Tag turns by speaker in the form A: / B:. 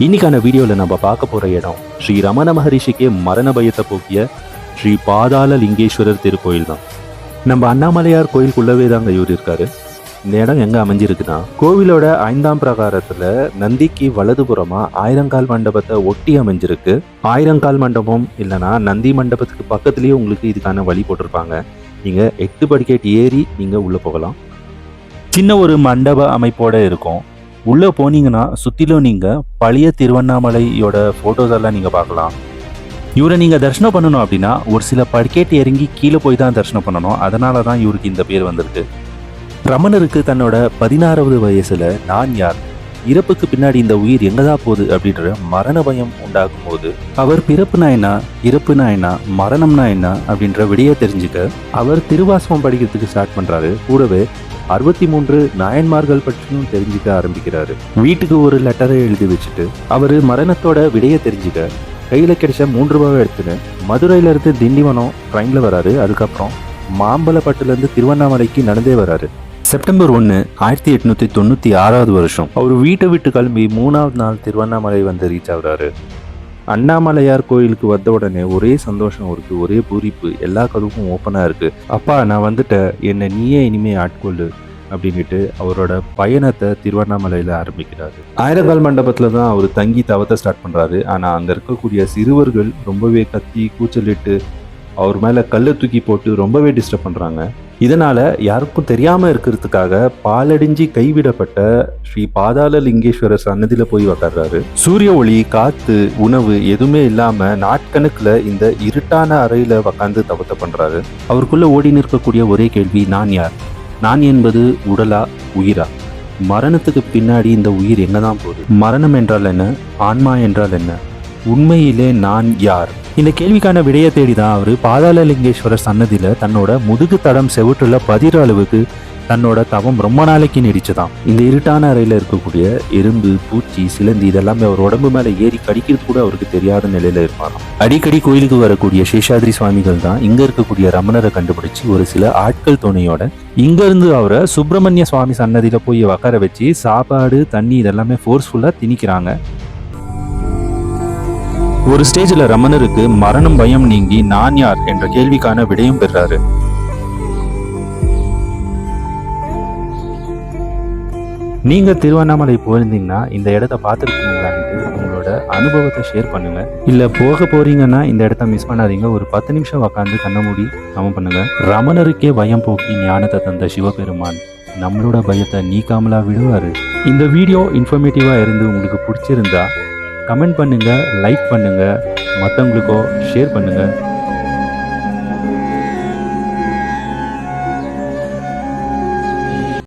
A: இன்னைக்கான வீடியோவில் நம்ம பார்க்க போகிற இடம் ஸ்ரீ ரமண மகரிஷிக்கு மரண பயத்தை போக்கிய ஸ்ரீ பாதாள லிங்கேஸ்வரர் திருக்கோயில் தான். நம்ம அண்ணாமலையார் கோயிலுக்குள்ளவே தாங்க இவர் இருக்காரு. இந்த இடம் எங்கே அமைஞ்சிருக்குன்னா கோவிலோட ஐந்தாம் பிரகாரத்தில் நந்திக்கு வலதுபுறமாக ஆயிரங்கால் மண்டபத்தை ஒட்டி அமைஞ்சிருக்கு. ஆயிரங்கால் மண்டபம் இல்லைன்னா நந்தி மண்டபத்துக்கு பக்கத்துலேயே உங்களுக்கு இதுக்கான வழி போட்டிருப்பாங்க. நீங்கள் எட்டு படிக்கட்டு ஏறி நீங்கள் உள்ளே போகலாம். சின்ன ஒரு மண்டப அமைப்போடு இருக்கும். உள்ளே போனீங்கன்னா சுற்றிலும் நீங்கள் பழைய திருவண்ணாமலையோட ஃபோட்டோஸ் எல்லாம் நீங்கள் பார்க்கலாம். இவரை நீங்கள் தரிசனம் பண்ணணும் அப்படின்னா ஒரு சில படுக்கேட்டு இறங்கி கீழே போய் தான் தரிசனம் பண்ணணும். அதனால தான் இவருக்கு இந்த பேர் வந்திருக்கு. ரமணருக்கு தன்னோட பதினாறாவது வயசில் நான் யார்? இறப்புக்கு பின்னாடி இந்த உயிர் எங்கதான் போகுது அப்படின்ற மரண பயம் உண்டாகும் போது அவர் பிறப்புனா என்ன? இறப்புனா என்ன? மரணம்னா என்ன? அப்படின்ற விடையை தெரிஞ்சுக்க அவர் திருவாசகம் படிக்கிறதுக்கு ஸ்டார்ட் பண்ணுறாரு கூடவே அறுபத்தி மூன்று நாயன்மார்கள் பற்றியும் தெரிஞ்சுக்க ஆரம்பிக்கிறாரு. வீட்டுக்கு ஒரு லெட்டரை எழுதி வச்சுட்டு அவரு மரணத்தோட விடையை தெரிஞ்சுக்க கையில கிடைச்ச மூன்று ரூபாவை எடுத்துன்னு மதுரையில இருந்து திண்டிவனம் ட்ரெயின்ல வராரு. அதுக்கப்புறம் மாம்பலப்பட்டுல இருந்து திருவண்ணாமலைக்கு நடந்தே வராரு. செப்டம்பர் ஒன்று ஆயிரத்தி எட்நூத்தி தொண்ணூத்தி ஆறாவது வருஷம். அவர் வீட்டை விட்டு கிளம்பி மூணாவது நாள் திருவண்ணாமலை வந்து ரீச் ஆகுறாரு. அண்ணாமலையார் கோயிலுக்கு வந்த உடனே ஒரே சந்தோஷம் இருக்கு ஒரே பூரிப்பு எல்லா கதவும் ஓப்பனாக இருக்கு. அப்பா நான் வந்துட்டேன். என்னை நீயே இனிமே ஆட்கொள்ளு அப்படின்ட்டு அவரோட பயணத்தை திருவண்ணாமலையில் ஆரம்பிக்கிறாரு. ஆயிரங்கால் மண்டபத்தில் தான் அவர் தங்கி தவத்தை ஸ்டார்ட் பண்ணுறாரு ஆனால் அங்கே இருக்கக்கூடிய சிறுவர்கள் ரொம்பவே கத்தி கூச்சலிட்டு அவர் மேலே கல்லை தூக்கி போட்டு ரொம்பவே டிஸ்டர்ப் பண்ணுறாங்க இதனால் யாருக்கும் தெரியாமல் இருக்கிறதுக்காக பாலடிஞ்சி கைவிடப்பட்ட ஸ்ரீ பாதாள லிங்கேஸ்வரர் சன்னதியில் போய் உக்காடுறாரு சூரிய ஒளி காற்று உணவு எதுவுமே இல்லாமல் நாட்கணக்கில் இந்த இருட்டான அறையில் உக்காந்து தவத்தை பண்ணுறாரு அவருக்குள்ளே ஓடி நிற்கக்கூடிய ஒரே கேள்வி நான் யார்? நான் என்பது உடலா உயிரா? மரணத்துக்கு பின்னாடி இந்த உயிர் எங்கே தான் போகுது? மரணம் என்றால் என்ன? ஆன்மா என்றால் என்ன? உண்மையிலே நான் யார்? இந்த கேள்விக்கான விடையை தேடி தான் அவர் பாதாளலிங்கேஸ்வரர் சன்னதியில் தன்னோட முதுகு தடம் செவுற்றுல பதிர அளவுக்கு தன்னோட தவம் ரொம்ப நாளைக்கு நீடிச்சுதான். இந்த இருட்டான அறையில் இருக்கக்கூடிய எறும்பு பூச்சி சிலந்தி இதெல்லாமே அவர் உடம்பு மேலே ஏறி கடிக்கிறது கூட அவருக்கு தெரியாத நிலையில இருப்பாராம். அடிக்கடி கோயிலுக்கு வரக்கூடிய சேஷாதிரி சுவாமிகள் தான் இங்க இருக்கக்கூடிய ரமணரை கண்டுபிடிச்சு ஒரு சில ஆட்கள் துணையோட இங்க இருந்து அவரை சுப்பிரமணிய சுவாமி சன்னதியில போய் உக்கார வச்சு சாப்பாடு தண்ணி இதெல்லாமே ஃபோர்ஸ்ஃபுல்லா திணிக்கிறாங்க. ஒரு ஸ்டேஜில் ரமணருக்கு மரணம் பயம் நீங்கி நான் யார் என்ற கேள்விக்கான விடையும் பெறாரு நீங்க திருவண்ணாமலை போயிருந்தீங்கன்னா இந்த இடத்த பார்த்துருக்கீங்களான்ட்டு உங்களோட அனுபவத்தை ஷேர் பண்ணுங்க. இல்ல போக போறீங்கன்னா இந்த இடத்த மிஸ் பண்ணாதீங்க. ஒரு பத்து நிமிஷம் உக்காந்து கண்ண மூடி கவனம் பண்ணுங்க. ரமணருக்கே பயம் போக்கி ஞானத்தை தந்த சிவபெருமான் நம்மளோட பயத்தை நீக்காமலா விடுவாரு. இந்த வீடியோ இன்ஃபர்மேட்டிவா இருந்து உங்களுக்கு பிடிச்சிருந்தா கமெண்ட் பண்ணுங்கள் லைக் பண்ணுங்கள் மற்றவங்களுக்கோ ஷேர் பண்ணுங்கள்